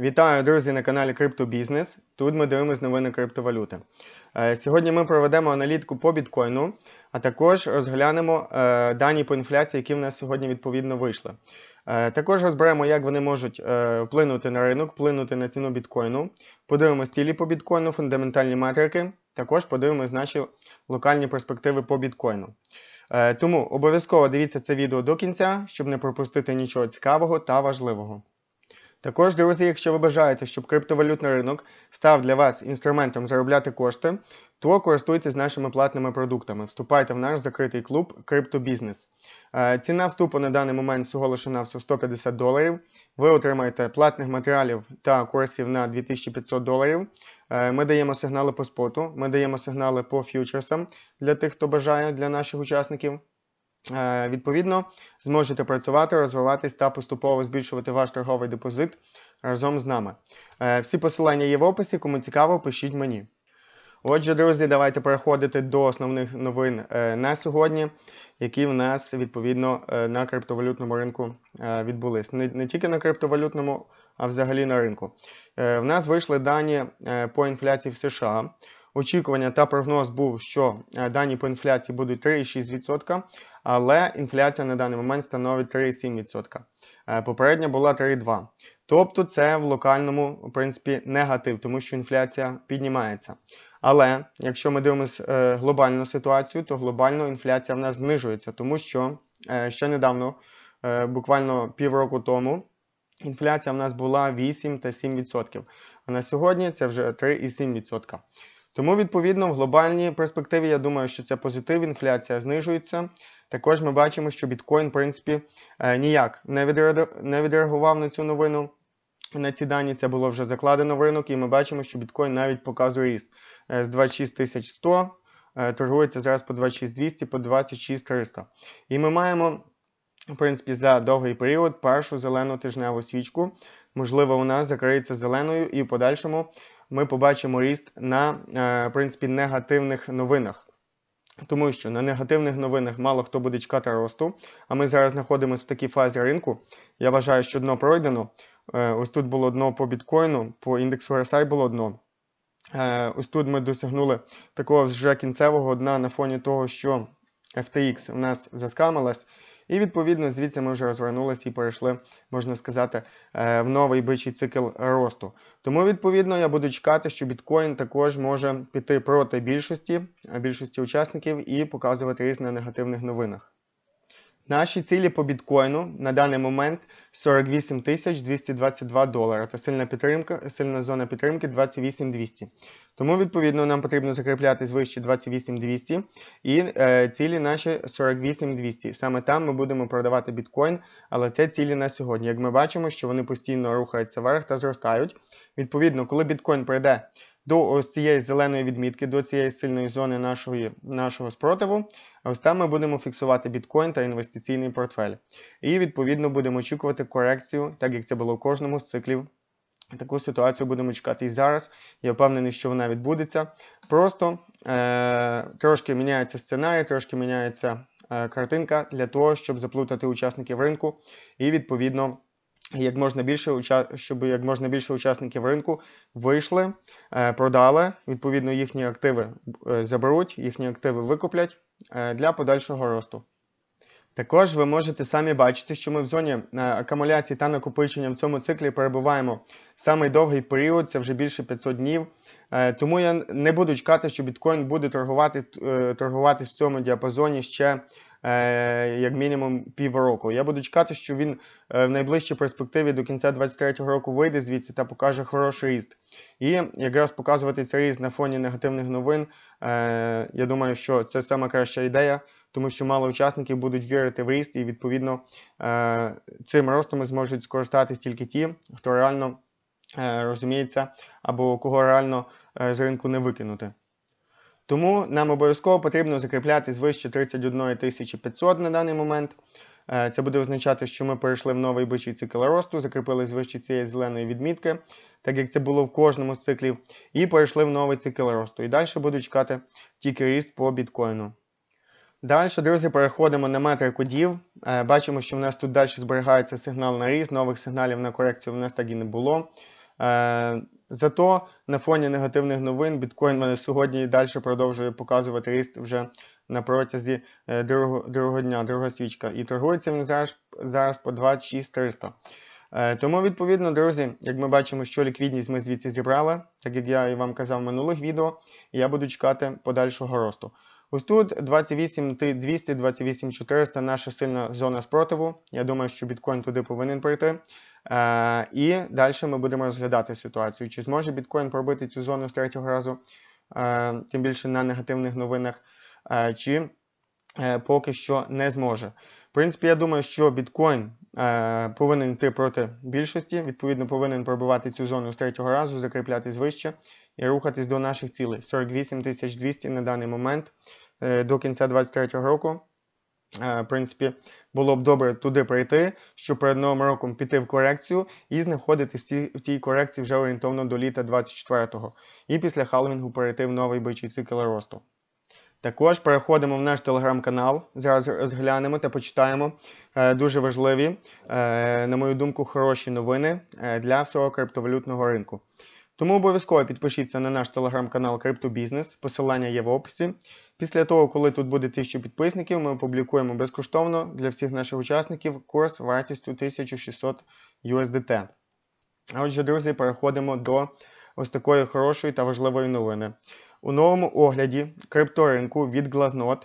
Вітаю, друзі, на каналі Криптобізнес. Тут ми дивимося новини криптовалюти. Е, Сьогодні ми проведемо аналітику по біткоїну, а також розглянемо е, дані по інфляції, які в нас сьогодні відповідно вийшли. Е, Також розберемо, як вони можуть вплинути на ринок, вплинути на ціну біткоїну. Подивимось цілі по біткоїну, фундаментальні метрики. Також подивимось наші локальні перспективи по біткоїну. Тому обов'язково дивіться це відео до кінця, щоб не пропустити нічого цікавого та важливого. Також, друзі, якщо ви бажаєте, щоб криптовалютний ринок став для вас інструментом заробляти кошти, то користуйтесь нашими платними продуктами. Вступайте в наш закритий клуб Криптобізнес. Е, Ціна вступу на даний момент всього лише на 150 доларів. Ви отримаєте платних матеріалів та курсів на 2500 доларів. Е, Ми даємо сигнали по споту, ми даємо сигнали по фьючерсам для тих, хто бажає, для наших учасників. Е, Відповідно, зможете працювати, розвиватись та поступово збільшувати ваш торговий депозит разом з нами. Е, Всі посилання є в описі, кому цікаво, пишіть мені. Отже, друзі, давайте переходити до основних новин е, на сьогодні, які в нас відповідно на криптовалютному ринку відбулись. Не, не тільки на криптовалютному, а взагалі на ринку. В нас вийшли дані по інфляції в США. Очікування та прогноз був, що дані по інфляції будуть 3,6%, але інфляція на даний момент становить 3,7%. Е, Попередня була 3,2%. Тобто це в локальному в принципі негатив, тому що інфляція піднімається. Але якщо ми дивимося е, глобальну ситуацію, то глобально інфляція в нас знижується, тому що е, ще недавно, буквально півроку тому, інфляція в нас була 8 та 7%. А на сьогодні це вже 3,7%. Тому, відповідно, в глобальній перспективі, я думаю, що це позитив, інфляція знижується. Також ми бачимо, що біткоін, в принципі, е, ніяк не відреагував на цю новину. На ці дані це було вже закладено в ринок, і ми бачимо, що біткоін навіть показує ріст Е, з 26 100 е, торгується зараз по 26 200, по 26 300. І ми маємо, в принципі, за довгий період першу зелену тижневу свічку. Можливо, нас закриється зеленою, і в подальшому ми побачимо ріст на в принципі, негативних новинах. Тому що на негативних новинах мало хто буде чекати росту, а ми зараз знаходимося в такій фазі ринку. Я вважаю, що дно пройдено. Е, Ось тут було дно по біткоїну, по індексу RSI було дно. Е, Ось тут ми досягнули такого вже кінцевого дна на фоні того, що FTX у нас заскамилась. І відповідно звідси ми вже розвернулися і перейшли, можна сказати, е, в новий бичий цикл росту. Тому, відповідно, я буду чекати, що біткоін також може піти проти більшості, більшості учасників і показувати ріст на негативних новинах. Наші цілі по біткоїну на даний момент 48 222 долара та сильна підтримка, сильна зона підтримки 28 200. Тому, відповідно, нам потрібно закріплятись вище 28 200 і е, цілі наші 48 200. Саме там ми будемо продавати біткоін, але це цілі на сьогодні. Як ми бачимо, що вони постійно рухаються вверх та зростають. Відповідно, коли біткоін прийде до ось цієї зеленої відмітки, до цієї сильної зони нашої, нашого спротиву, ось там ми будемо фіксувати біткоін та інвестиційний портфель. І відповідно будемо очікувати корекцію, так як це було в кожному з циклів. Таку ситуацію будемо чекати і зараз. Я впевнений, що вона відбудеться. Просто е- трошки міняється сценарій, трошки міняється е- картинка для того, щоб заплутати учасників ринку і відповідно. Як можна більше щоб як можна більше учасників ринку вийшли, е, продали, відповідно, їхні активи е, заберуть, їхні активи викуплять е, для подальшого росту. Також ви можете самі бачити, що ми в зоні акумуляції та накопичення в цьому циклі перебуваємо самий довгий період, це вже більше 500 днів. Тому я не буду чекати, що біткоін буде торгувати, торгувати в цьому діапазоні ще як мінімум півроку. Я буду чекати, що він е, в найближчій перспективі до кінця 2023 року вийде звідси та покаже хороший ріст. І якраз показувати цей ріст на фоні негативних новин. е, Я думаю, що це саме краща ідея, тому що мало учасників будуть вірити в ріст, і відповідно е, цим ростом зможуть скористатись тільки ті, хто реально е, розуміється або кого реально е, з ринку не викинути. Тому нам обов'язково потрібно закріплятись вище 31 500 на даний момент. Е, Це буде означати, що ми перейшли в новий бичий цикл росту, закріпились вище цієї зеленої відмітки, так як це було в кожному з циклів, і перейшли в новий цикл росту. І далі буду чекати тільки ріст по біткоїну. Далі, друзі, переходимо на метрику дів. Е, Бачимо, що в нас тут далі зберігається сигнал на ріст, нових сигналів на корекцію в нас так і не було. Зато на фоні негативних новин біткоін сьогодні і далі продовжує показувати ріст вже на протязі е, другого, дня, друга свічка. І торгується він зараз, зараз по 26 300. Е, Тому, відповідно, друзі, як ми бачимо, що ліквідність ми звідси зібрали, так як я і вам казав в минулих відео, я буду чекати подальшого росту. Ось тут 28 200, 28 400 наша сильна зона спротиву. Я думаю, що біткоін туди повинен прийти. Е, і далі ми будемо розглядати ситуацію. Чи зможе біткоін пробити цю зону з третього разу, е, тим більше на негативних новинах, е, чи поки що не зможе. В принципі, я думаю, що біткоін повинен йти проти більшості, відповідно, повинен пробивати цю зону з третього разу, закріплятись вище і рухатись до наших цілей. 48 200 на даний момент до кінця 2023 року. Е, В принципі, було б добре туди прийти, щоб перед новим роком піти в корекцію і знаходитись в тій, корекції вже орієнтовно до літа 24-го. І після халвінгу перейти в новий бичий цикл росту. Також переходимо в наш телеграм-канал. Зараз розглянемо та почитаємо е, дуже важливі, е, на мою думку, хороші новини для всього криптовалютного ринку. Тому обов'язково підпишіться на наш телеграм-канал Криптобізнес, посилання є в описі. Після того, коли тут буде 1000 підписників, ми опублікуємо безкоштовно для всіх наших учасників курс вартістю 1600 USDT. А отже, друзі, переходимо до ось такої хорошої та важливої новини. У новому огляді крипторинку від Glaznode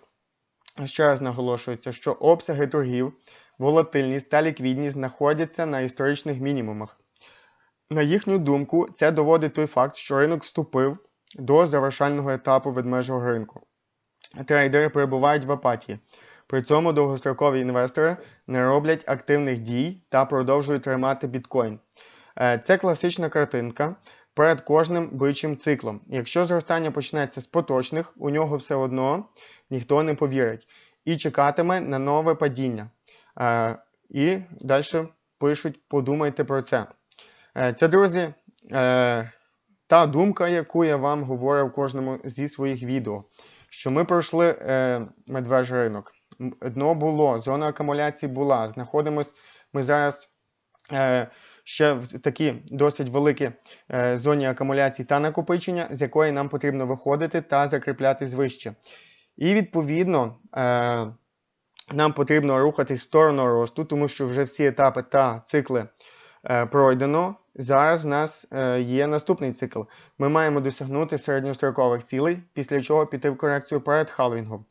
ще раз наголошується, що обсяги торгів, волатильність та ліквідність знаходяться на історичних мінімумах. На їхню думку, це доводить той факт, що ринок вступив до завершального етапу ведмежого ринку. Трейдери перебувають в апатії. При цьому довгострокові інвестори не роблять активних дій та продовжують тримати біткоін. Е, Це класична картинка перед кожним бичим циклом. Якщо зростання почнеться з поточних, у нього все одно ніхто не повірить і чекатиме на нове падіння. Е, І далі пишуть: подумайте про це. Е, Це, друзі, е, та думка, яку я вам говорив в кожному зі своїх відео, що ми пройшли е, медвежий ринок. Дно було, зона акумуляції була. Знаходимось ми зараз ще в такій досить великій зоні акумуляції та накопичення, з якої нам потрібно виходити та закріплятись вище. І відповідно. Нам потрібно рухатись в сторону росту, тому що вже всі етапи та цикли пройдено. Зараз в нас е, є наступний цикл. Ми маємо досягнути середньострокових цілей, після чого піти в корекцію перед халвінгом.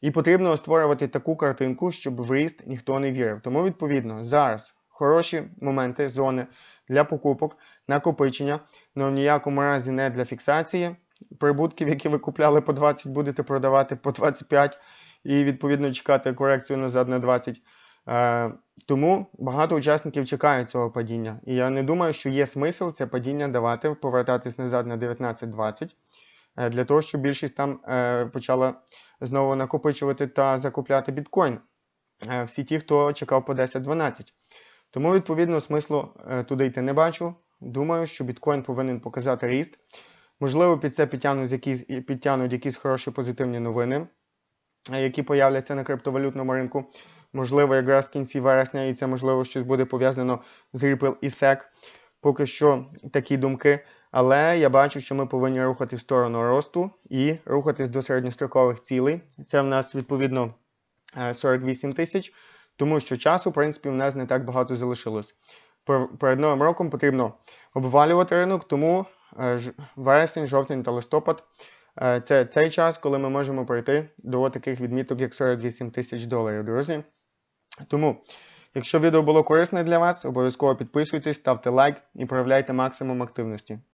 І потрібно створювати таку картинку, щоб в ріст ніхто не вірив. Тому, відповідно, зараз хороші моменти зони для покупок, накопичення, але в ніякому разі не для фіксації. Прибутків, які ви купляли по 20, будете продавати по 25 і відповідно чекати корекцію назад на 20. Е, тому багато учасників чекають цього падіння. І я не думаю, що є смисл це падіння давати, повертатись назад на 19-20, е, для того, щоб більшість там е, почала знову накопичувати та закупляти біткоін. Всі ті, хто чекав по 10-12. Тому, відповідно, смислу туди йти не бачу. Думаю, що біткоін повинен показати ріст. Можливо, під це підтягнуть якісь, підтягнуть якісь хороші позитивні новини, які появляться на криптовалютному ринку. Можливо, якраз в кінці вересня, і це можливо щось буде пов'язано з Ripple і SEC. Поки що такі думки. Але я бачу, що ми повинні рухати в сторону росту і рухатись до середньострокових цілей. Це в нас відповідно е, 48 тисяч, тому що часу, в принципі, в нас не так багато залишилось. Пер- Перед новим роком потрібно обвалювати ринок, тому е, вересень, жовтень та листопад е, це цей час, коли ми можемо прийти до таких відміток, як 48 тисяч доларів, друзі. Тому, якщо відео було корисне для вас, обов'язково підписуйтесь, ставте лайк і проявляйте максимум активності.